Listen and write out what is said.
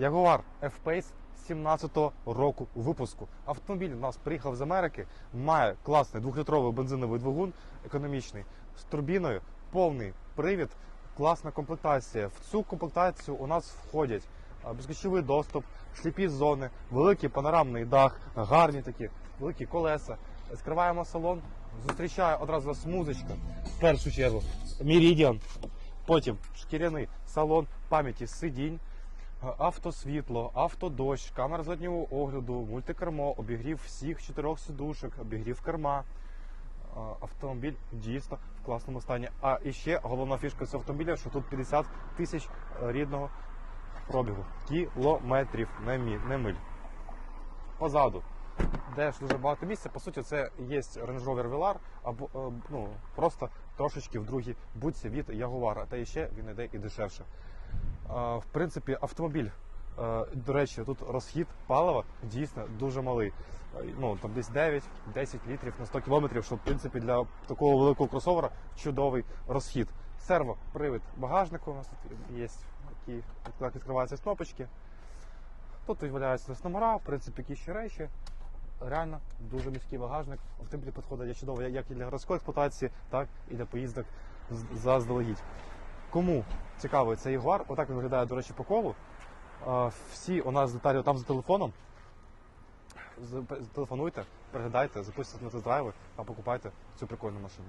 Jaguar F-Pace 17-го року випуску. Автомобіль у нас приїхав з Америки, має класний двохлітровий бензиновий двигун, економічний, з турбіною, повний привід, класна комплектація. В цю комплектацію у нас входять безключовий доступ, сліпі зони, великий панорамний дах, гарні такі, великі колеса. Скриваємо салон, зустрічає одразу нас музичка. В першу чергу Meridian, потім шкіряний салон пам'яті сидінь. Автосвітло, автодощ, камера заднього огляду, мультикермо, обігрів всіх чотирьох сидушок, обігрів керма. Автомобіль дійсно в класному стані. А і ще головна фішка цього автомобіля, що тут 50 тисяч е, рідного пробігу. Кілометрів, не, мі, не миль. Позаду. Де ж дуже багато місця. По суті, це є Range Rover Velar, або е, ну, просто трошечки в другій будці від Jaguar. Та ще він йде і дешевше. В принципі, автомобіль, е, до речі, тут розхід палива дійсно дуже малий. Е, Ну, там десь 9-10 літрів на 100 кілометрів, що в принципі для такого великого кросовера чудовий розхід. Серво, привід багажнику у нас тут є, які відкриваються кнопочки. Тут виявляються ось номера, в принципі, які ще речі. Реально дуже міський багажник. Автомобіль підходить чудово як і для городської експлуатації, так і для поїздок заздалегідь. Кому цікавий цей Ягуар, отак він виглядає, до речі, по колу. Всі у нас деталі там за телефоном. Телефонуйте, переглядайте, запустите на тест-драйви, а покупайте цю прикольну машину.